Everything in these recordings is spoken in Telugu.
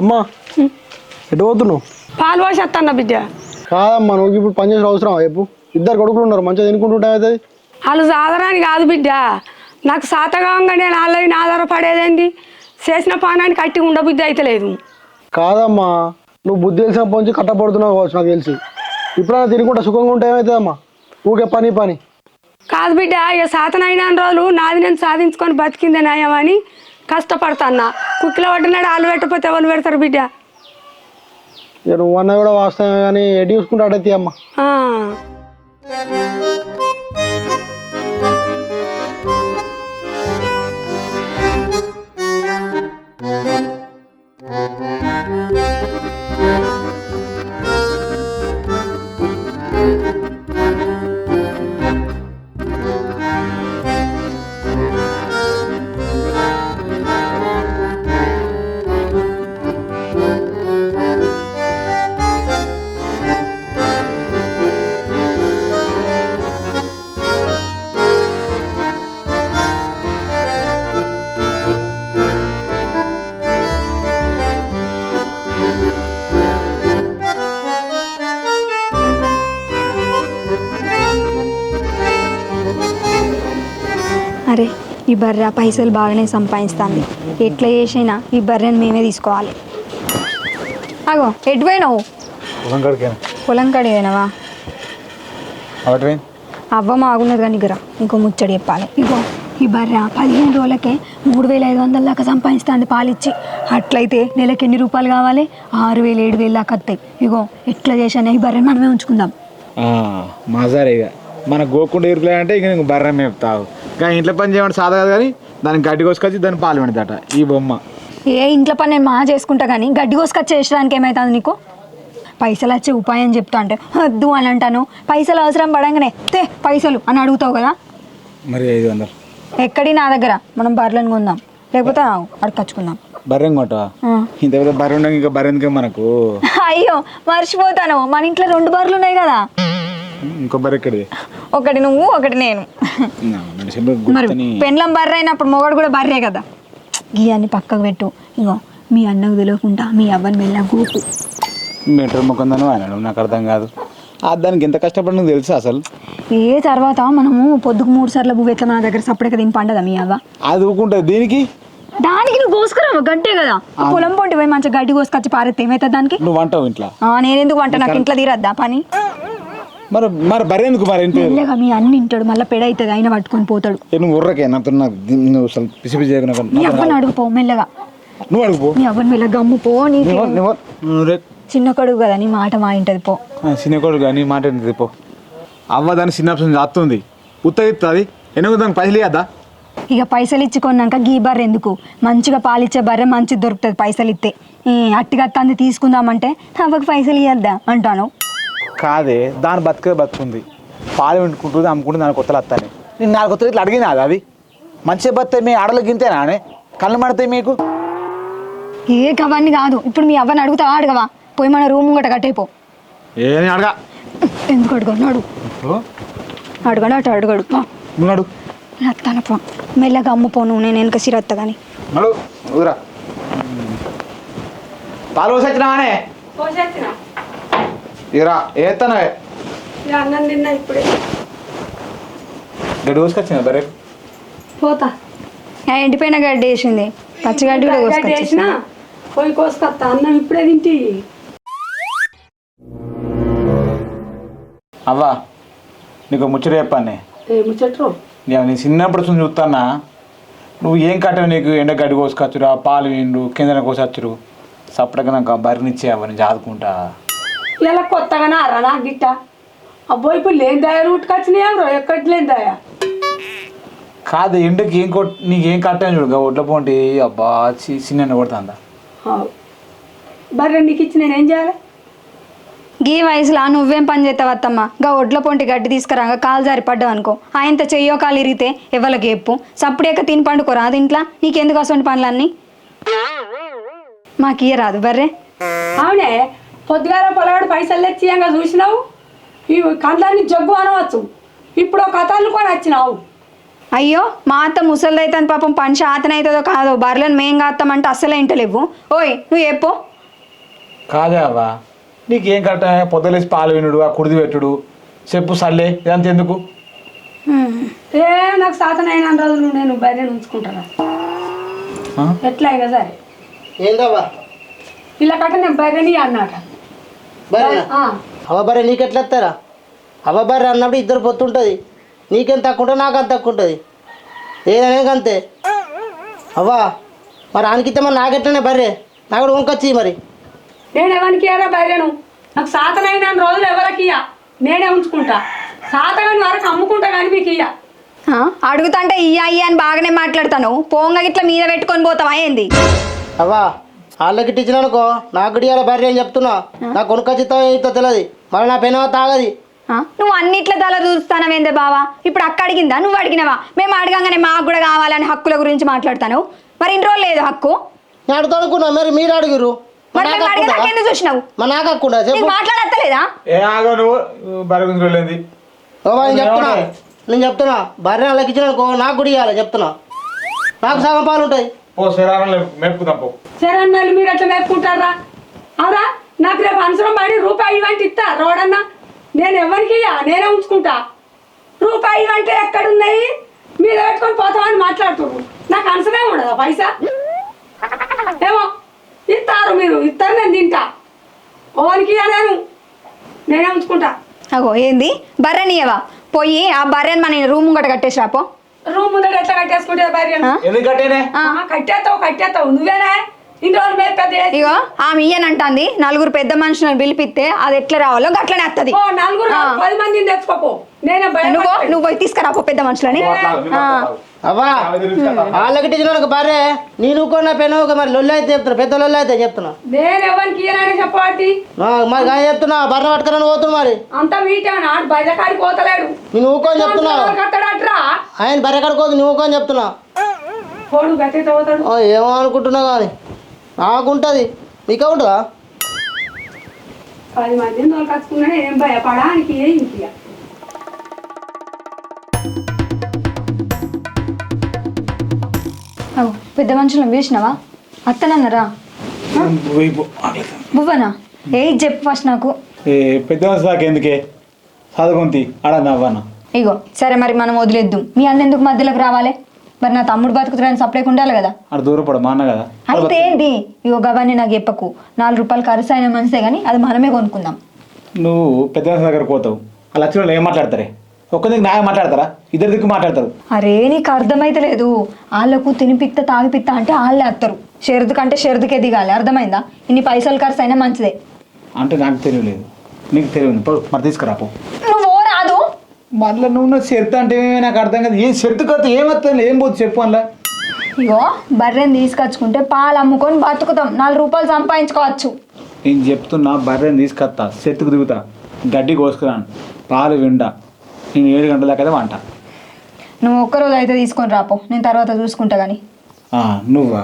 అమ్మా ఎటు పోతున్నావు? పాలు పోసి వస్తాను బిడ్డ. కాదమ్మా నువ్వు ఇప్పుడు పని చేసిన అవసరం చెప్పు. ఇద్దరు కొడుకులు ఉన్నారు మంచిగా తినుకుంటుంటే అవుతుంది వాళ్ళు సాధారానికి కాదు బిడ్డ. నాకు సాతగాంగా నేను వాళ్ళవి నా ఆధారపడేదేంది చేసిన పానాన్ని కట్టి ఉండబుద్ధి అయితే లేదు. కాదమ్మా నువ్వు బుద్ధి తెలిసిన పొంచి కట్టపడుతున్నావు కావచ్చు నాకు తెలిసి. ఇప్పుడైనా తినుకుంటా సుఖంగా ఉంటే ఏమవుతుందమ్మా ఊకే పని పని. కాదు బిడ్డ ఇక సాతనైన రోజులు నాది నేను సాధించుకొని బతికిందే నయమని కష్టపడతాన్నా. కుక్కిలో పట్టినాడు ఆలు పెట్టకపోతే ఎవరు పెడతారు బిడ్డ? నువ్వు అన్న కూడా వాస్తవమే కానీ ఎటు చూసుకుంటే అడైతే అమ్మా ఈ బర్రె పైసలు బాగానే సంపాదిస్తుంది. ఎట్లా చేసినా ఈ బర్రెని మేమే తీసుకోవాలి. అగో ఎటు పోయినావు? పొలం కడిగినవా అవటమే అవ్వ మాగున్నది కానీ దగ్గర ఇంకో ముచ్చడి చెప్పాలి. ఇగో ఈ బర్రె పదిహేను రోజులకే మూడు వేల ఐదు వందల దాకా సంపాదిస్తుంది పాలిచ్చి. అట్లయితే నెలకి ఎన్ని రూపాయలు కావాలి? ఆరు వేలు ఏడు వేలు దాకా వస్తాయి. ఇగో ఎట్లా చేసానే ఈ బర్రెని మనమే ఉంచుకుందాం. మజారే ఇక మన గోకుండా ఇరుకులే అంటే ఇక నీకు బర్రె మేపుతావు కానీ ఇంట్లో పని చేయమంటే సాదా కాదు కానీ దానికి గడ్డి కోసుకొచ్చి దాన్ని పాలు పెడతాట ఈ బొమ్మ. ఏ ఇంట్లో పని నేను మా చేసుకుంటా కానీ గడ్డి కోసుకొచ్చి చేసడానికి ఏమవుతుంది నీకు? పైసలు వచ్చే ఉపాయం చెప్తా అంటే వద్దు అని అంటాను. పైసలు అవసరం పడంగానే తే పైసలు అని అడుగుతావు కదా? మరి ఐదు వందలు. ఎక్కడి నా దగ్గర? మనం బర్రెలను కొందాం. లేకపోతే అడకచ్చుకుందాం బర్రెం కొట్టవా? ఇంత బర్రె ఉండగా ఇంకా బర్రె ఎందుకే మనకు? అయ్యో మర్చిపోతాను. మన ఇంట్లో రెండు బర్రెలు ఉన్నాయి కదా. ఎక్కడిది ఒకటి నువ్వు ఒకటి నేను. మరి పెండ్లం బర్రె అయినప్పుడు మొగడు కూడా బర్రే కదా. గీయాన్ని పక్కకు పెట్టు. ఇగో మీ అన్నకు తెలియకుండా మీ అవ్వని మెల్ల గూపు మీటర్ ముఖందను ఆయన నాకు అర్థం కాదు. దానికి ఎంత కష్టపడిన తెలుసు అసలు? ఏ తర్వాత మనము పొద్దుకు మూడు సార్లు పువ్వు ఎట్లా మన దగ్గర సపరేట్గా దీని పండదా మీ అవ్వ? అది ఊకుంటుంది. దీనికి? దానికి నువ్వు కోసుకురావు? గడ్డే కదా. పొలం పొంటి పోయి మంచిగా గడ్డి కోసుకొచ్చి పారేస్తే ఏమవుతుంది దానికి? నువ్వు వంటావు ఇంట్లో? ఆ, నేనెందుకు వంట? నాకు ఇంట్లో తీరద్దా? పని? మరి మరి బర్రె ఎందుకు మరి మెల్లగా మీ అన్ని ఇంటాడు మళ్ళీ పెడ అవుతుంది ఆయన పట్టుకొని పోతాడు. ఏ నువ్వు ఉర్రకే నాతో నాకు ది- నువ్వు అసలు పిసి పిసి చేయకు నాకు. మీ అవ్వని అడుగుపో మెల్లగా. నువ్వు అడుగు పో మీ అవ్వని మెల్లగా గమ్ము పో నీ నువ్వు నువ్వు నువ్వు రే చిన్న కొడుకు కదా నీ మాట మా ఇంటది పో. చిన్న కొడుకు కానీ మాట ఏంటిది పో. అవ్వ దాని చిన్న ఆప్షన్ చేస్తుంది ఉత్తగిస్తుంది ఎందుకు దానికి పైసలు ఇవ్వద్దా ఇక పైసలు ఇచ్చి కొన్నాక గీ బర్రె ఎందుకు? మంచిగా పాలిచ్చే బర్రె మంచిది దొరుకుతుంది పైసలు ఇస్తే ఈ అట్టిగా తంది తీసుకుందామంటే అవ్వకి పైసలు ఇవ్వద్దా అంటాను. కాదే దాని బతుకే బతుకుంది. పాలు వండుకుంటుంది అమ్ముకుంటుంది దాని కొత్తలు వస్తాయి నేను నాలుగు కొత్తలు ఇట్లా అడిగినా అది అవి? మంచిగా బతాయి మీ ఆడలు గింతేనా కళ్ళు మడతాయి మీకు? ఏ కవన్నీ కాదు. ఇప్పుడు మీ అవ్వని అడుగుతావా? అడగవా? పోయి మన రూమ్ గట్ట కట్టేపో. ఏని అడగా. ఎందుకు అడుగు? నడు. అడగడు అటు అడగడు. అడుగు రత్తాన పో. మెల్లగా అమ్ముపో నువ్వు నేను వెనక సిరత్త కానీ పాలు పోసి వచ్చినావానే? పోసేసిన ఇరా అన్నం తిన్నా ఇప్పుడే. గడ్డి కోసుకొచ్చిన బరే పోతా. ఎండిపోయిన గడ్డి వేసింది. పచ్చిగడ్డి కూడా కోసుకొచ్చేసిన. పోయి కోసుకొస్తా. అన్నం ఇప్పుడే తింటి. అవ్వా నీకు ముచ్చట చెప్పాను ఏ ముచ్చట్రు నేను నీ చిన్నప్పుడు చూసి చూస్తానా నువ్వు ఏం కట్టవు నీకు? ఎండ గడ్డి కోసుకొచ్చురా పాలు విండు కిందన కోసచ్చురు సపరేట్గా నాకు బరినిచ్చే అవన్నీ జాదుకుంటా. ఇలా కొత్తగానే అరా నాకు గిట్ట? అబ్బో ఇప్పుడు లేని దాయ రూట్కి వచ్చినాయా ఎక్కడి లేని దాయా కాదు ఎండకి ఏం కొట్ నీకు ఏం కట్టాను చూడు గా ఒడ్ల పోంటి అబ్బా చి- చిన్న కొడుతుందా? బర్రె నీకు ఇచ్చి నేను ఏం చేయాలి? గీ వయసులో నువ్వేం పని చేస్తావు అత్తమ్మ? గా ఒడ్ల పొంటి గడ్డి తీసుకురాగా కాలు జారి పడ్డావు అనుకో ఆయనతో చెయ్యో కాలు ఇరిగితే ఎవరికి చెప్పు? సప్పుడేక తిని పండుకోరా అది ఇంట్లో నీకెందుకు అసలు పనులన్నీ? మాకు ఇయ్య రాదు బర్రే. అవునే పొద్దుగాల పొలగాడు పైసలు తెచ్చియంగా చూసినావు? ఈ కండ్లన్నీ జగ్గు అనవచ్చు. ఇప్పుడు ఒక కథలు కొని వచ్చినావు. అయ్యో మా అత్త ముసలిదైతే పాపం పని శాతం అవుతుందో కాదో బర్రెలను మేం కాస్తామంటే అస్సలే ఇంటలేవు. ఓయ్ నువ్వు చెప్పు. కాదే అవ్వా నీకేం కట్ట పొద్దులేసి పాలు వినుడు ఆ కుడిది పెట్టుడు. చెప్పు సర్లే ఇదంతా ఎందుకు? ఏ నాకు సాతనైన రోజులు నేను బయట ఉంచుకుంటాను ఆ? ఎట్లా అయినా సరే. ఏందవ్వా? ఇలా కట్ట నేను బయటని అన్నాక. బర్రె? ఆ, అవ్వ బర్రె నీకెట్లా ఎత్తారా అవ్వ బర్రె అన్నప్పుడు ఇద్దరు పొత్తు ఉంటుంది నీకేం తక్కువ ఉంటుంది నాకు అంత తక్కువ ఉంటుంది. ఏదైనా అంతే. అవ్వా మరి ఆనికితే మరి నాకెట్లనే బర్రె? నాకు కూడా వంకొచ్చి మరి. నేను ఎవరికి బయటను నాకు సాతనైన రోజులు ఎవరికి ఇయ్య? నేనే ఉంచుకుంటా. సాతగాని వరకు అమ్ముకుంటా కానీ మీకు ఇయ్య. ఆ, అడుగుతాంటే ఇయ్య అయ్య అని బాగానే మాట్లాడతాను. పోంగ గిట్ల మీద పెట్టుకొని పోతావా ఏంది? అవ్వా వాళ్ళకి ఇచ్చిన అనుకో నాకు ఇవ్వాలి బర్రె అని చెప్తున్నా. నాకు కొనుకొచ్చితో ఇంతో తెలియదు మరి నా పెనవ తాగది. ఆ, నువ్వు అన్నిట్ల తల చూస్తానవేందే బావా? ఇప్పుడు అక్క అడిగిందా? నువ్వు అడిగినవా? మేము అడగంగానే మాకు కూడా కావాలని హక్కుల గురించి మాట్లాడతాను మరి ఇన్ని రోజులు లేదు హక్కు? నేను అడుగుతా అనుకున్నా మరి మీరు అడుగురు. మరి మేము అడిగేదాకా ఎందుకు చూసినావు? మరి నాకు హక్కుండా చెప్పు. నీకు మాట్లాడత్తలేదా? ఏ ఆగో నువ్వు. నేను చెప్తున్నా. నేను చెప్తున్నా. బర్రె వాళ్ళకి ఇచ్చిన అనుకో నాకు కూడా ఇవ్వాలి చెప్తున్నా. నాకు సగం పాలు ఉంటాయి. పో శరీరం మెప్పుదాం పో. అన్నలు మీరు ఎట్లా మేపుకుంటారా? అవురా నాకు రేపు అవసరం పడి రూపాయి ఇవ్వంటే ఇస్తా రోడన్నా నేను ఎవరికి ఇయ్య? నేనే ఉంచుకుంటా. రూపాయి ఇవ్వంటే ఎక్కడున్నాయి? మీద పెట్టుకొని పోతామని మాట్లాడుతున్నారు. నాకు అవసరమే ఉండదా పైసా? ఏమో ఇస్తారు మీరు ఇస్తారు నేను తింటా. ఓనికి నేను నేనే ఉంచుకుంటా. అగో ఏంది? బర్రెనియవా పోయి ఆ బర్రెని మన రూమ్ ముంగట కట్టేసి రాపో రూమ్ ముందర ఎట్లా కట్టేసుకుంటే భార్య? ఆ? ఎందుకంటేనే కట్టేస్తావు కట్టేస్తావు. నువ్వేనా? ఇగో ఆమె ఇయ్యనంటాంది నలుగురు పెద్ద మనుషులను పిలిపిస్తే అది ఎట్లా రావాలో గట్లనే వస్తుంది ఓ నలుగురు ఆ. పది మందిని తెచ్చుకోపో. నేనే నువ్వు. నువ్వు పోయి తీసుకురాపో పెద్ద మనుషులని. ఆ. అవ్వా? వాళ్ళకి అనుకో బర్రె నేను కొన్న పెనవ మరి లొల్లి అయితే చెప్తున్నా పెద్ద లొల్లి అయితే చెప్తున్నా. నేను ఎవరికి ఇయ్యనని చెప్పబట్టి ఆ, మరి కానీ చెప్తున్నా బర్రె పట్టుకుని పోతున్నా మరి. అంత వీటాను ఆడు బయట కాడికి పోతలేడు. నేను ఊకొని చెప్తున్నా. కట్టడట్రా? ఆయన బర్రె కడుకోదు నువ్వు ఊకొని చెప్తున్నా. కోడు గట్టి పోతాడు. ఆ, ఏమో అనుకుంటున్నా కానీ. నాకుంటుంది. మీకే ఉంటుందా పది తోలుకొచ్చుకున్నాడు ఏం భయపడానికి పెద్ద మనుషులను పిలిచినావా? అత్తనన్నారా? బువ్వనా ఏ చెప్పు ఫస్ట్ నాకు? ఏ పెద్ద మనిషి దాకా ఎందుకే? చదువుకుంది ఆడ ఇగో సరే మరి మనం వదిలేద్దాం. మీ అన్న ఎందుకు మధ్యలోకి రావాలి? మరి నా తమ్ముడు బతుకుతున్నాడని సప్లైకి ఉండాలి కదా? ఆడ దూరపడ మా అన్న కదా. అయితే ఏంటి ఇగో గవాన్ని నాకు చెప్పకు. నాలుగు రూపాయలు ఖర్చు అయిన మనసే కానీ అది మనమే కొనుక్కుందాం. నువ్వు పెద్ద మనిషి దగ్గర పోతావు. అలా వచ్చిన వాళ్ళు ఏం మాట్లాడతారే? ఒక్క దిక్కు నాయ మాట్లాడతారా? ఇద్దరు దిక్కు మాట్లాడతారు. అరే నీకు అర్థమైతే లేదు. వాళ్ళకు తినిపిత్త తాగిపిత్త అంటే వాళ్ళే వస్తారు షెరుదు కంటే షెరుదుకే దిగాలి. అర్థమైందా? ఇన్ని పైసలు ఖర్చు అయినా మంచిదే. అంటే నాకు తెలియలేదు. నీకు తెలియదు. పో మరి తీసుకురా పో. నువ్వు రాదు. మళ్ళీ నువ్వు షర్త్ అంటే ఏమీ నాకు అర్థం కాదు. ఏం షర్తు కొత్త ఏమవుతుంది ఏం పోతుంది చెప్పు అందులో ఇగో బర్రెని తీసుకొచ్చుకుంటే పాలు అమ్ముకొని బతుకుతాం. నాలుగు రూపాయలు సంపాదించుకోవచ్చు. నేను చెప్తున్నా బర్రెని తీసుకొస్తా చెట్టుకు దిగుతా. గడ్డి కోసుకురాను. పాలు విండా. నేను ఏడు గంటల దాకా వంట. నువ్వు ఒక్కరోజు అయితే తీసుకొని రాపో. నేను తర్వాత చూసుకుంటా కానీ నువ్వా?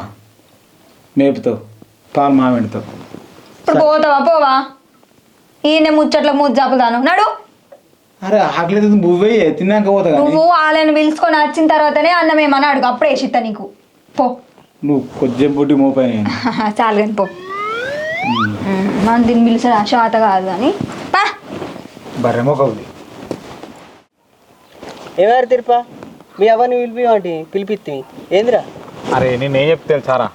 మేపుతావు పాలు మా వెండుతావు ఇప్పుడు పోతావా? పోవా? ఈయన ముచ్చట్లకు ముద్దు చెప్పుతాను నడు! అరే ఆకలి నువ్వే తిన్నాక పోతా నువ్వు వాళ్ళని పిలుచుకొని వచ్చిన తర్వాతనే అన్నం ఏమన్నా అడుగు అప్పుడే వేసిస్తా నీకు. పో. నువ్వు కొంచెం బుడ్డి మోపాయి చాలు కానీ పో. మనం దీన్ని పిలిచిన శాత కాదు కానీ పా! బర్రె మోకవుది ఏమారు తిరుపా? మీ అవన్నీ పిలిపిమంటి పిలిపిత్తి. ఏందిరా? అరే నేను ఏం చెప్తాను సారా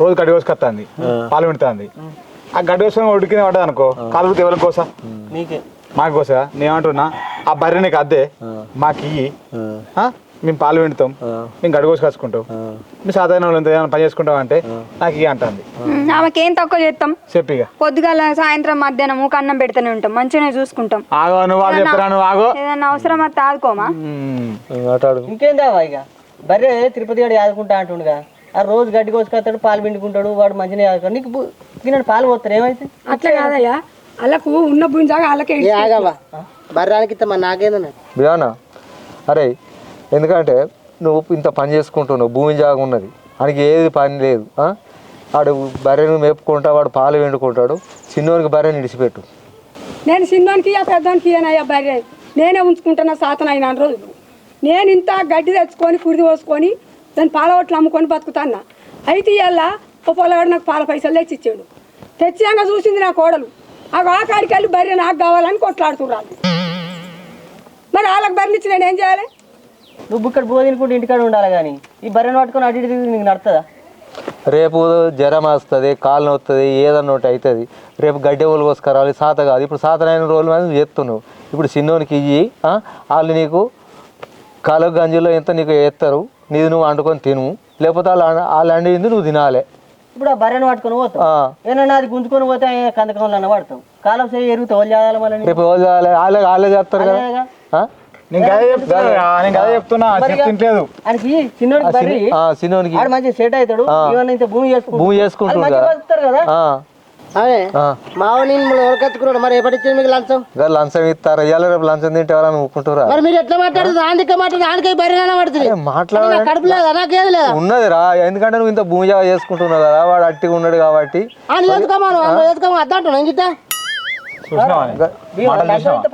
రోజు గడ్డి కోసుకొస్తుంది పాలు వింటుంది ఆ గడ్డి కోసుకొని ఉడికిన పడ్డది అనుకో కాలు ఎవరికి కోసా? నీకే. మాకు కోసా? నేనేమంటున్నా ఆ బర్రె నీకు అద్దే మాకు ఇయ్యి? మేము పాలు విండుతాం మేము గడ్డి కోసి కసుకుంటాం మీ సాధారణ వాళ్ళు ఎంత ఏమైనా పని చేసుకుంటాం అంటే నాకు ఇయ్యి అంటుంది. ఆమెకేం తక్కువ చేస్తాం? చెప్పి ఇక. పొద్దుగాల సాయంత్రం మధ్యాహ్నం ఊక అన్నం పెడుతూనే ఉంటాం మంచిగానే చూసుకుంటాం. ఆగో నువ్వు వాళ్ళు చెప్తారా నువ్వు? ఆగో. ఏదన్నా అవసరం అయితే ఆదుకోమా? ఇంకేందావా ఇక బర్రె తిరుపతి గడి ఆదుకుంటా అంటుండగా. ఆ రోజు గడ్డి కోసుకొస్తాడు పాలు పిండుకుంటాడు వాడు మంచిగా ఆదుకుంటాడు నీకు తిన్నాడు పాలు పోతారు ఏమైతే అట్లా కాదయ్యా. వాళ్ళకు ఉన్న భుంజాగా వాళ్ళకే ఏ ఆగావా? బర్రానికి ఇస్తా నాకేందన్నా అరే ఎందుకంటే నువ్వు ఇంత పని చేసుకుంటున్నావు భూమి జాగా ఉన్నది ఆయనకి ఏది పని లేదు వాడు బర్రెను మేపుకుంటా వాడు పాలు వెండుకుంటాడు చిన్నోనికి బర్రెని ఇడిచిపెట్టు. నేను చిన్నోనికి పెద్దోనికి ఇయ్యనయ్యా బర్రె. నేనే ఉంచుకుంటున్నా సాతన అయిన రోజులు నేను ఇంత గడ్డి తెచ్చుకొని కుడిది పోసుకొని దాని పాల ఒట్లు అమ్ముకొని బతుకుతాన్న. అయితే ఇవాళ ఓ పొలగాడు నాకు పాల పైసలు తెచ్చి ఇచ్చాడు. తెచ్చాక చూసింది నా కోడలు. ఆ ఆకాడికి వెళ్ళి బర్రె నాకు కావాలని కొట్లాడుతున్నారు మరి వాళ్ళకి బర్రెనిచ్చి నేను ఏం చేయాలి? నువ్వు ఇక్కడ బో తినుకుంటే ఇంటికాడ ఉండాలి కానీ ఈ బర్రెను పట్టుకొని అటు ఇటు తిరిగి నీకు నడుతుందా రేపు జ్వరం వస్తుంది కాళ్ళు నొస్తుంది ఏదన్నా ఒకటి అవుతుంది రేపు గడ్డి వాళ్ళు కోసుకురావాలి సాత కాదు. ఇప్పుడు సాతనైన రోజులు మీద చేస్తున్నావు. ఇప్పుడు చిన్నోనికి ఇయ్యి వాళ్ళు నీకు కాలు గంజిలో ఎంత నీకు వేస్తారు నీది నువ్వు వండుకొని తిను. లేకపోతే వాళ్ళు వాళ్ళు అండింది నువ్వు తినాలి. ఇప్పుడు ఆ బర్రెను పట్టుకొని పోతావు. ఏమన్నా అది గుంజుకొని పోతే కందకంలో అన్న పడతావు. కాలం సేపు ఎరుగుతావు వాళ్ళు చేయాలి మళ్ళీ రేపు వాళ్ళు వాళ్ళే వాళ్ళే చేస్తారు కదా? నేను చెప్తున్నా చెప్తున్నా చెప్తుంటలేదు సెట్ అవుతాడు భూమి భూమి చేసుకుంటాడు కదా. అదే ఎవరికెత్తుకున్నాడు మరి ఎప్పటిచ్చింది మీకు లంచం? ఇంకా లంచం ఇస్తారు? ఇవాళ రేపు లంచం తింటే ఎవరైనా ఊపుకుంటారా? మరి మీరు ఎట్లా మాట్లాడుతుంది ఆందిక మాట్లాడు ఆనకై బర్రెనా పడుతుంది. మాట్లాడ కడుపు లేదా? నాకేది లేదా? ఉన్నది రా. ఎందుకంటే నువ్వు ఇంత భూమి చేసుకుంటున్నావు కదా వాడు అట్టిగా ఉన్నాడు కాబట్టి. ఇంకిత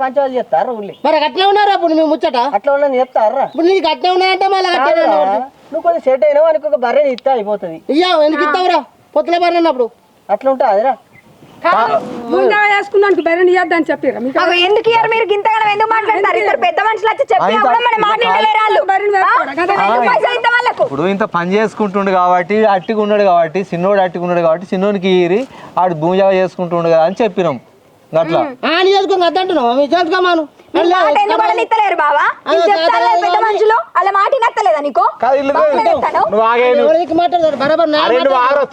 పంచాలు చెప్తారు మరి అట్లా ఉన్నారు అప్పుడు నువ్వు ముచ్చట? అట్లా ఉన్నా చెప్తారా ఇప్పుడు నీకు అట్లా ఉన్నాయంటే మళ్ళీ నువ్వు కొంచెం సెట్ అయినావు? అని ఒక బర్రె ఇస్తా అయిపోతుంది. ఇయ్యా ఎందుకు ఇస్తావురా? పొత్తుల బర్రె అన్నప్పుడు అట్లా ఉంటుంది అదిరా. ముందుగా వేసుకున్నానికి చెప్పారు మీకు ఎందుకు ఇయ్యారు మీరు? గింతగానం ఎందుకు మాట్లాడతారు ఇద్దరు పెద్ద మనుషులు వచ్చి చెప్పినా కూడా మన మాట వింటలేరు వాళ్ళు. ఇప్పుడు ఇంత పని చేసుకుంటుండు కాబట్టి అట్టిగా ఉన్నాడు కాబట్టి చిన్నోడు అట్టిగా ఉన్నాడు కాబట్టి చిన్నోనికి ఈరి ఆడు భూమి జాగా చేసుకుంటుండు కదా అని చెప్పినాం. అట్లా. అద్దంటున్నావు. మీ చేసుకోమాను నీ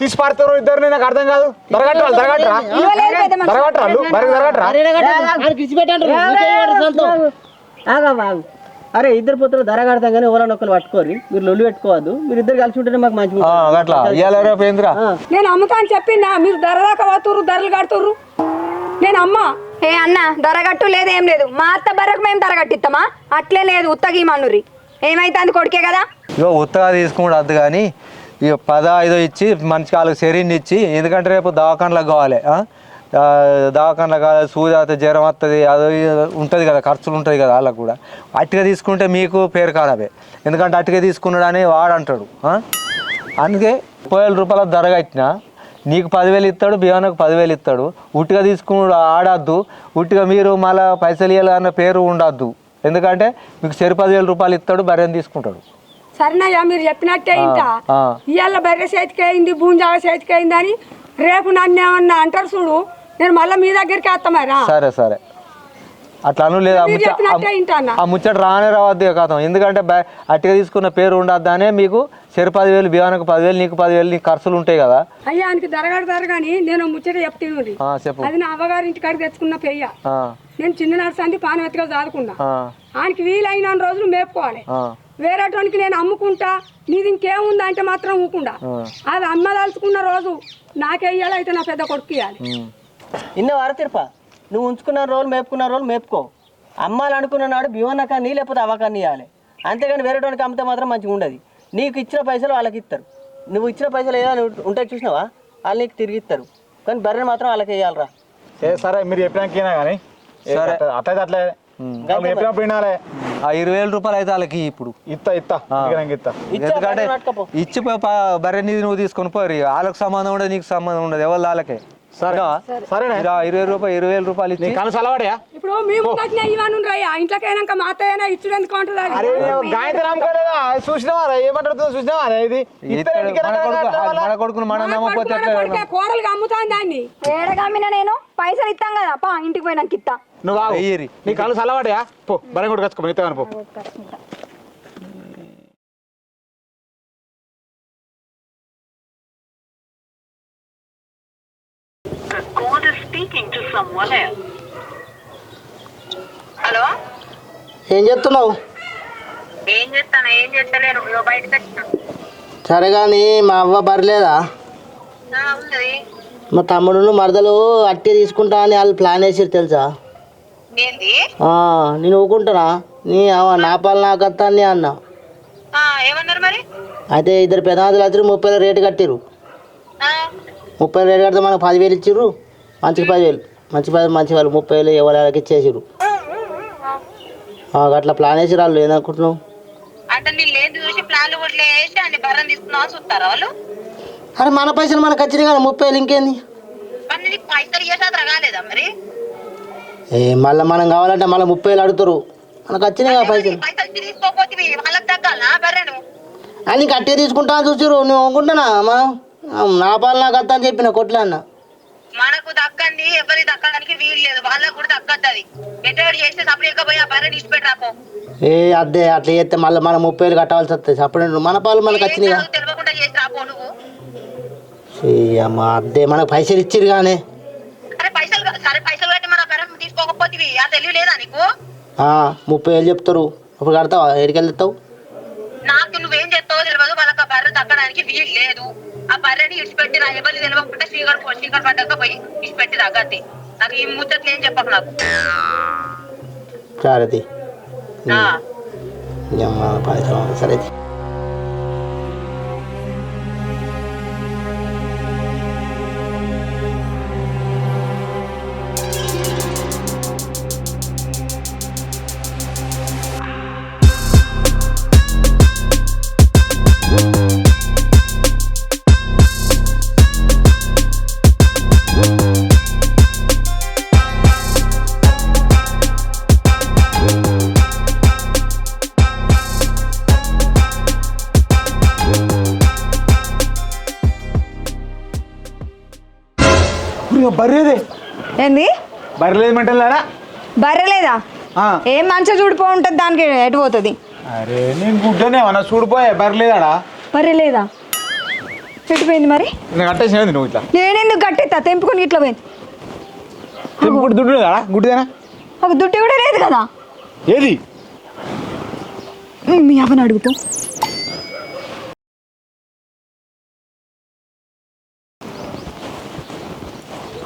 తీసి పారుతారు ఇద్దరు నాకు అర్థం కాదు. దరగట్రా. దరగట్రా ఇవ్వలేరు పెద్ద మనుషులు? దరగట్రా బరి దరగట్రా. ఆగా బాగు అరే ఇద్దరు పొత్తులు ధర కడతాం కానీ ఎవరైనా ఒకరు పట్టుకోరు. మీరు లొల్లి పెట్టుకోవద్దు. మీరు ఇద్దరు కలిసి ఉంటేనే మాకు ఆ. అట్లా. ఏందిరా నేను అమ్ముతా అని చెప్పినా మీరు ధర దాకా ధరలు కడుతుర్రు? నేను అమ్మ. ఏ అన్న ధరగట్టు లేదు ఏం లేదు. మా అత్త బర్రకు మేము ధరగట్టిస్తామా అట్లే లేదు ఉత్తగి మనురి ఏమైతుంది కొడుకే కదా? ఇగో ఉత్తగా తీసుకుంటాడు అద్దు కానీ ఇక పద ఐదో ఇచ్చి మంచి వాళ్ళకి శరీరం ఇచ్చి ఎందుకంటే రేపు దవాఖానలకు కావాలి దవాఖానలకు కావాలి సూది అవుతుంది జ్వరం వస్తుంది అది ఉంటుంది కదా ఖర్చులు ఉంటుంది కదా వాళ్ళకు కూడా. అట్టిగా తీసుకుంటే మీకు పేరు కాదవే. ఎందుకంటే అట్టిగా తీసుకున్నాడు అని వాడు అంటాడు ఆ? అందుకే ముప్పై వేల రూపాయల ధర కట్టినా నీకు పదివేలు ఇస్తాడు బియ్యానికి పదివేలు ఇస్తాడు. ఉట్టిగా తీసుకున్నాడు ఆడద్దు. ఉట్టిగా మీరు మళ్ళీ పైసలు ఇవ్వాలన్న పేరు ఉండద్దు. ఎందుకంటే మీకు సరి పదివేల రూపాయలు ఇస్తాడు బర్రెని తీసుకుంటాడు. సరేనయ్యా మీరు చెప్పినట్టే ఇంట ఆ. ఇవాళ బర్రె చేతికి అయింది భూంజాగ చేతికి అయింది అని రేపు నన్ను ఏమన్నా అంటారు చూడు. నేను మళ్ళీ మీ దగ్గరికి వస్తామారా సరే సరే. అట్లా అను లేదు ఆ ముచ్చట రానే రావద్దు కథం. ఎందుకంటే అట్టిగా తీసుకున్న పేరు ఉండద్దానే మీకు సరి పదివేలు బియ్యానికి పదివేలు నీకు పదివేలు నీకు ఖర్చులు ఉంటాయి కదా. అయ్యా ఆయనకి ధరగడతారు కానీ నేను ముచ్చట చెప్తాను ఆ, చెప్పు. అది నా అవ్వగారి ఇంటి కాడికి తెచ్చుకున్న పెయ్య. ఆ, నేను చిన్న నర్సంది పానం ఎత్తుగా చదువుకున్నా ఆ, ఆయనకి వీలైన రోజులు మేపుకోవాలి. ఆ, వేరేటోనికి నేను అమ్ముకుంటా నీది ఇంకేముంది అంటే మాత్రం ఊకుండా. అది అమ్మదలుచుకున్న రోజు నాకే ఇయ్యాలి అయితే నా పెద్ద కొడుకు ఇవ్వాలి ఉమ్. ఇన్న వార తిరుప? నువ్వు ఉంచుకున్న రోజులు మేపుకున్న రోజులు మేపుకో. అమ్మాలనుకున్న నాడు భీమన్న కానీ లేకపోతే అవకాన్ని ఇవ్వాలి. అంతేగాని వేరేటోనికి అమ్మితే మాత్రం మంచిగా ఉండదు. నీకు ఇచ్చిన పైసలు వాళ్ళకి ఇస్తారు. నువ్వు ఇచ్చిన పైసలు ఏదైనా ఉంటాయి చూసినావా? వాళ్ళు నీకు తిరిగి ఇస్తారు. కానీ బర్రెని మాత్రం వాళ్ళకి వేయాలరా ఏ సరే మీరు చెప్పినాకైనా కానీ సరే. అట్లయితే అట్లే. వాళ్ళు చెప్పినప్పుడు వినాలే ఆ ఇరవై వేల రూపాయలు అయితే వాళ్ళకి ఇప్పుడు. ఇత్తా ఇత్తా. ఎందుకంటే. ఇచ్చి బర్రె నీది నువ్వు తీసుకొని పోయి వాళ్ళకి సంబంధం ఉండదు నీకు సంబంధం ఉండదు. ఎవరు వాళ్ళకే? సరే. సరేనే? ఇరా, ఇరవై రూపాయలు ఇరవై వేల రూపాయలు ఇచ్చి. నీ కనసు అలవాడయా ఇప్పుడు మేము తగ్గిన ఇవన్నీ రయ్యా ఇంట్లోకైనాక మా అత్తయ్యనా ఇచ్చుడు ఎందుకు ఉంటుంది అరే గాయత్రి నమ్మకలేదా చూసినావా ఏమంటారు చూసినావా ఇది ఇస్తాడు. మన కొడుకు మన కొడుకును మనం నమ్మకపోతే అమ్ముతాను దాన్ని ఏడగమ్మిన నేను? పైసలు ఇస్తాం కదా. పా ఇంటికి పోయినాక ఇస్తా నువ్వు. నీ కనసు అలవాడయా పో బరం కొట్టు కచ్చుకో ఇస్తాను పో. ఏం చెప్తున్నావు ఏం చేస్తాను ఏం చేస్తలేను. బయటకు వచ్చిన. సరే కానీ మా అవ్వ ఉన్నది. మా తమ్ముడు మరదలు అట్టి తీసుకుంటా అని వాళ్ళు ప్లాన్ వేసారు తెలుసా? ఏంది? ఆ, నేను ఊకుంటానా నీ నా పాలు నాకు వస్తా అని అన్నా. ఆ, ఏమన్నారు మరి? అయితే ఇద్దరు పెదాదులు వచ్చి ముప్పై వేలు రేటు కట్టిరు ఆ, ముప్పై వేలు కడితే మనకు పదివేలు ఇచ్చిర్రు. మంచికి పదివేలు. మంచి పది మంచి వాళ్ళు ముప్పై వేలు ఎవరికి ఇచ్చేసిరు అట్లా ప్లాన్ వేసి వాళ్ళు ఏదనుకుంటున్నావు? అంటే నీ లేదు చూసి ప్లాన్లు కూడా వేసి అన్ని బర్రెని తీసుకున్నావు చూస్తారా వాళ్ళు? అరే మన పైసలు మనకు వచ్చినాయి కదా ముప్పై వేలు ఇంకేంది? మరి నీకు పైసలు ఇయ్యేసాదరా కాలేదా మరి? ఏ మళ్ళీ మనం కావాలంటే మళ్ళీ ముప్పై వేలు అడుగుతారు. మనకు వచ్చినాయి కదా పైసలు. పైసలు తీసుకోకపోతే వాళ్ళకి తగ్గాలా బర్రెను. అని కట్టే తీసుకుంటా చూసిరు నువ్వు అనుకుంటున్నా అమ్మా? నా పాలు నాకు అత్త అని చెప్పిన కొట్లా అన్న మనకు దక్కంది ఎవరి దక్కడానికి వీలు లేదు. వాళ్ళకు కూడా దక్కద్దు అది. ఎటువంటి చేస్తే సపరేట్గా పోయి ఆ బర్రెని ఇచ్చిపెట్టరాపో ఏ అద్దే అట్లా చేస్తే మళ్ళీ మనం ముప్పై వేలు కట్టవలసి వస్తుంది. అప్పుడు మన పాలు మనకు వచ్చినాయి తెలియకుండా చేసి రాపో నువ్వు? అమ్మ అద్దే మనకు పైసలు ఇచ్చిరు కానీ అరే పైసలు సరే పైసలు కట్టి మన బర్రె తీసుకోకపోతే ఆ తెలివి లేదా నీకు? ముప్పై వేలు చెప్తారు. అప్పుడు కడతావా? ఎడికి వెళ్తావు నాకు నువ్వేం చేస్తావో తెలియదు. వాళ్ళకి ఆ బర్రె తగ్గడానికి వీలు లేదు. ఆ బర్రెని ఇడిచిపెట్టి నా ఎవరిని తెలియకుండా శ్రీగర్ శ్రీగర్ పడ్డాక పోయి ఇడిచిపెట్టి తగ్గద్ది నాకు ఈ ముచ్చట్లు ఏం చెప్పకు నాకు. సరే. బర్రెలేదు మెంటల్లారా బర్రెలేదా? ఏం మంచిగా చూడిపో ఉంటుంది దానికి ఎటు పోతుంది? అరే నేను గుడ్డనే అన్న చూడిపోయా? బర్రెలేదాడా? బర్రెలేదా? ఎటుపోయింది మరి? నేను కట్టేసినది నువ్వు ఇట్లా? నేనెందుకు గట్టెత్తా తెంపుకొని ఇట్లా పోయింది. గుడ్డు దుడ్డు లేదాడా? గుడ్డిదేనా? ఒక దుడ్డి కూడా లేదు కదా? ఏది? మీ అవని అడుగుపో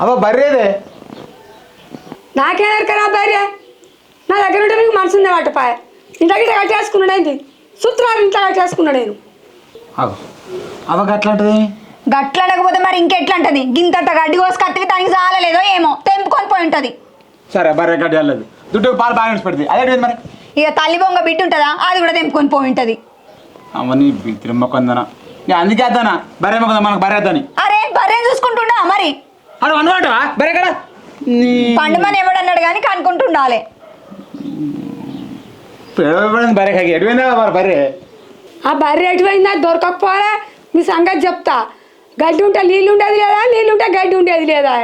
అబ్బా బర్రేదే? నాకేం ఎరకరా భార్య. నా దగ్గర ఉంటే నీకు మనసు ఉందే వాటపాయ ఇంత గిట్ట కట్టేసుకున్నాడు ఏంటి సూత్రాలు ఇంట్లో కట్టేసుకున్నాడు నేను. అగో. అవ గట్లాంటిది? గట్ల అనకపోతే మరి ఇంకెట్లా అంటది గింతంత గడ్డి కోసి కత్తికి దానికి చాలలేదో ఏమో. తెంపుకొని పోయి ఉంటుంది. సరే బర్రె గడ్డి వెళ్ళదు దుడ్డు పాలు బాగా నిలిచి పెడుతుంది అదే మరి? ఇక తల్లి బొంగ బిట్టు ఉంటుందా? అది కూడా తెంపుకొని పోయి ఉంటుంది. అవన్నీ తిరుమ్మకొందన నేను అందుకే బర్రె మొక్క మనకు వద్దని అరే బర్రె చూసుకుంటుండా మరి? అడు అనమాట బర్రె కదా పండుమని ఎవడన్నాడు కానీ కనుక్కుంటుండాలి. ఎడవబడింది బర్రె కాకి ఎడిపోయిందా మరి బర్రె? ఆ బర్రె ఎటువైందా? దొరకకపోలే. మీ సంగతి చెప్తా. గడ్డి ఉంటే నీళ్ళు ఉండేది లేదా? నీళ్ళు ఉంటే గడ్డి ఉండేది లేదా?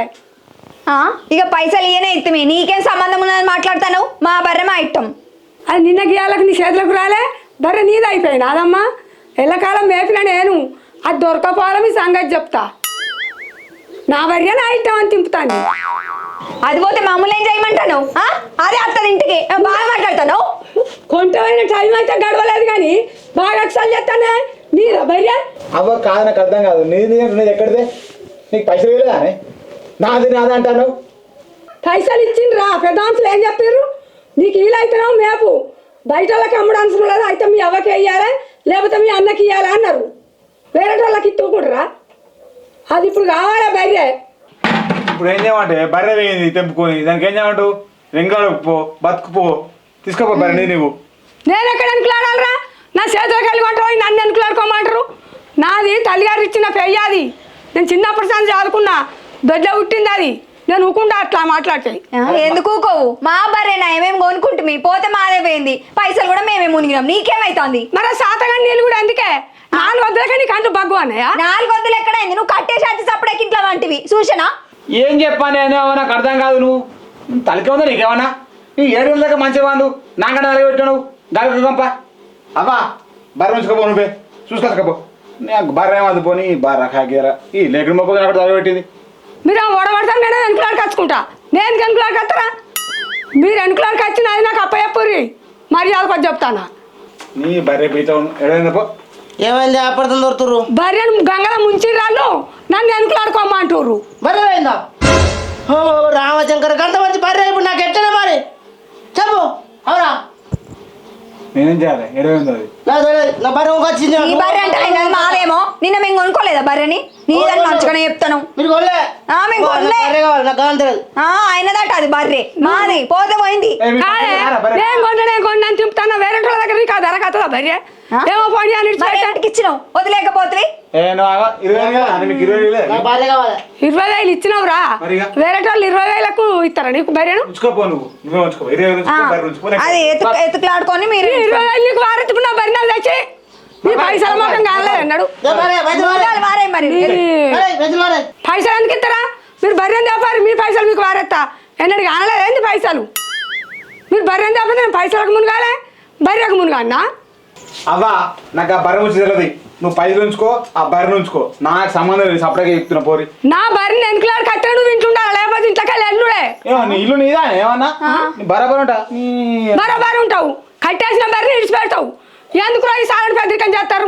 ఆ, ఇక పైసలు ఇయనే ఇత్తమే. నీకేం సంబంధం ఉన్నదని మాట్లాడతాను మా బర్రె మా ఇట్టం అది నిన్న గీయాలకు నీ చేతులకు రాలే? బర్రె నీది అయిపోయింది. అదమ్మా. ఎల్లకాలం మేపిన నేను. అది దొరకపోవాలో మీ సంగతి చెప్తా. నా బర్రె నా ఇష్టం అని తింపుతాను అది పోతే మామూలు ఏం చేయమంటాను? ఆ? అదే అత్తది ఇంటికి. బాగా మాట్లాడతాను? కొంటమైన టైం అయితే గడవలేదు కానీ బాగా అక్షరాలు చేస్తానే. నీరా బర్రె అవ్వ కాదు నాకు అర్థం కాదు. నీది నీది ఎక్కడిదే? నీకు పైసలు వేయలేదా నాది నాది అంటాను. పైసలు ఇచ్చిండ్రా. పెద్దాంతులు ఏం చెప్పారు నీకు వీలు అయితేనేమో మేపు. బయట వాళ్ళకి అమ్మడానికి లేదు అయితే మీ అవ్వకి వేయాలి లేకపోతే మీ అన్నకి ఇవ్వాలి అన్నారు. వేరే వాళ్ళకి ఇట్టుకుంటారా అది ఇప్పుడు కావాలా బయటే ఇప్పుడు ఏం చేయమంటే బర్రె వేయింది తెంపుకొని దానికి ఏం చేయమంటావు వెంగాడు పో బతుకుపో తీసుకోపో బర్రె నువ్వు నేను ఎక్కడ ఎనుకులాడాలరా నా వెళ్ళి కొంటారు నన్ను ఎనుకులాడుకోమంటారు నాది తల్లిగారు ఇచ్చిన పెయ్యాది. నేను చిన్నప్పటి సార్ చదువుకున్నా. దొడ్డ పుట్టింది అది. నేను ఊకుండా అట్లా మాట్లాడితే. ఆ, ఎందుకు ఊకోవు? మా బర్రెనా ఏమేమి కొనుక్కుంటుంది పోతే మాదే పోయింది. పైసలు కూడా మేమే మునిగినాం. నీకేమైతుంది? మరి సాతగా నీళ్ళు కూడా అందుకే. నాలుగు వద్దలకే నీకు అంటూ బగ్గు అన్నయ్య? నాలుగు వద్దులు ఎక్కడైంది? నువ్వు కట్టేసి వచ్చి సప్పుడేకి ఇంట్లో వంటివి. చూసినా ఏం చెప్పాను నేను నాకు అర్థం కాదు నువ్వు. తలకే ఉందా నీకేమన్నా? నీ ఏడు వేల దాకా మంచిగా వాడు నాకంటే నలగ పెట్టావు నువ్వు. గాలి పంప. అవ్వా బర్రె ఉంచుకోపో నువ్వే. చూసుకోకపో నాకు బర్రె ఏమది పోని బర్ర కాగేరా ఈ లేకుండా మొక్క అక్కడ తలగబెట్టింది మీరు ఆ ఓడబడతాను నేను వెనుకలాడికి వచ్చుకుంటా నేను వెనుకలాడికి వస్తారా మీరు వెనుకలాడికి వచ్చిన అది నాకు అప్పయ్యప్పురి మర్యాద కొద్ది చెప్తానా? నీ బర్రె పీత ఎడైందా పో. ఏమైంది? అప్పటితో దొరుకుతురు భార్యను గంగల ముంచి రాళ్ళు నన్ను వెనుకలాడుకోమంటారు బర్రె అయిందా ఓ రామశంకర్ గంట మంచి బర్రె ఇప్పుడు నాకు ఎట్టనే మరి? చెప్పు అవునా? నేనేం చేయాలి? నా బర్రె వచ్చింది ఈ బర్రె అంటే ఆయన నిన్న మేము కొనుక్కోలేదా బర్రెని నీదని మంచిగానే చెప్తాను. మీరు కొనలే. ఆ, మేము కొనలే. బర్రె కావాలి నాకు కావాలి తెలియదు ఆ, ఆయనదట అది బర్రె మాది. పోతే పోయింది. కాదే బర్రె? నేను కొండ నేను కొండ అని చెప్తాను వేరే వాళ్ళ దగ్గర నీకు ఆ ధర అవుతుందా భార్య. ఏమో పోనీ అని ఇచ్చినావు? వదిలేకపోతే ఇరవై వేలు ఇచ్చినావురా? మరిగా? వేరే వాళ్ళు ఇరవై వేలకు ఇస్తారా నీకు భార్యను? ఉంచుకోపో నువ్వు. నువ్వే ఉంచుకో ఇరవై వేలు ఉంచుకో బర్రె ఉంచుకో. లేకపోతే- అది ఎతు ఎతుకులాడుకొని మీరు ఇరవై వేలు నీకు వారెత్తుకు నా భార్య నాకు తెచ్చి నీ పైసల మొత్తం కాలేదు అన్నాడు పైసలు ఎందుకు ఇస్తారా? మీరు బర్రెని తేపారు మీ పైసలు మీకు వారెత్తా. ఎన్నడు కానలేదు ఏంది పైసలు? మీరు బర్రెని తేపతే నేను పైసలకు మునగాలే? బర్రెకు మునగానా అవ్వా నాకు ఆ బర్రె తెలియదు నువ్వు పైసలు ఉంచుకో ఆ బర్రెను ఉంచుకో. నాకు సంబంధం లేదు సపరేట్గా చెప్తున్నా పోరి. నా బర్రెని వెనుకలాడు కట్టాడు ఇంట్లుండాలి లేకపోతే ఇంట్లోకి ఎల్లుడే ఏమో నీ ఇల్లు నీదా? ఏమన్నా? నీ బరాబర్ ఉంటా? నీ బరాబర్ ఉంటావు. కట్టేసిన బర్రెని ఇడిచిపెడతావు. ఎందుకు ఈ సాగడి పెద్దరికం చేస్తారు?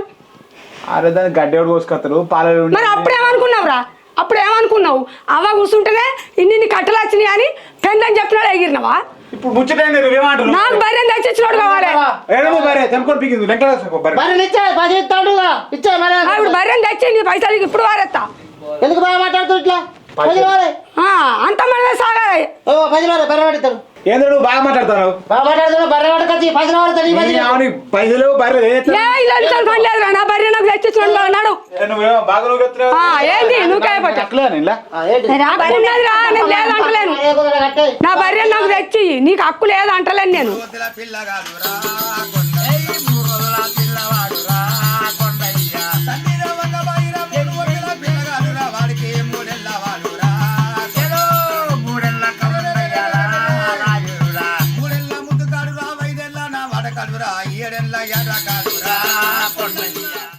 అరే దాన్ని గడ్డేవాడు కోసుకొస్తారు పాలు మరి అప్పుడేమనుకున్నావురా అప్పుడు ఏమనుకున్నావు? అవ్వ కూర్చుంటేనే ఇన్ని ఇన్ని కట్టలు వచ్చినాయి అని పెందని చెప్పినాడు ఎగిరినవా? ఇప్పుడు ముచ్చటైంది నువ్వేమంటారు నాకు బర్రెని తెచ్చిచ్చినోడు కావాలి. ఏడు బర్రె తెంపుకొని పీకింది లెక్క బర్రె భార్యని ఇచ్చే పది ఇస్తాడుగా ఇచ్చే మరి ఇప్పుడు బర్రెని తెచ్చి నీ పైసలు ఇప్పుడు వారెత్తా. ఎందుకు బాగా మాట్లాడుతూ ఇట్లా? భార్య అంత మనదే సాగాలి. ఓ భార్య బర్రె పడతాడు ఏందో నువ్వు బాగా మాట్లాడుతున్నావు బాగా మాట్లాడుతున్నావు బర్రె పడకొచ్చి పైసలు పడతాడు బర్రె ఏం ఇలా నా బర్రె నాకు తెచ్చిచ్చినోడు అన్నాడు ఏ నువ్వేమో బాగా నువ్వు ఎత్తున్నావు. ఆ, ఏంది? నువ్వు కాయపట్టు. అక్కలేనా ఇలా? ఆ, ఏంటి? నా బర్రె లేదంటలేను. నా నాకు తెచ్చి నీకు హక్కు లేదంటలేను నేను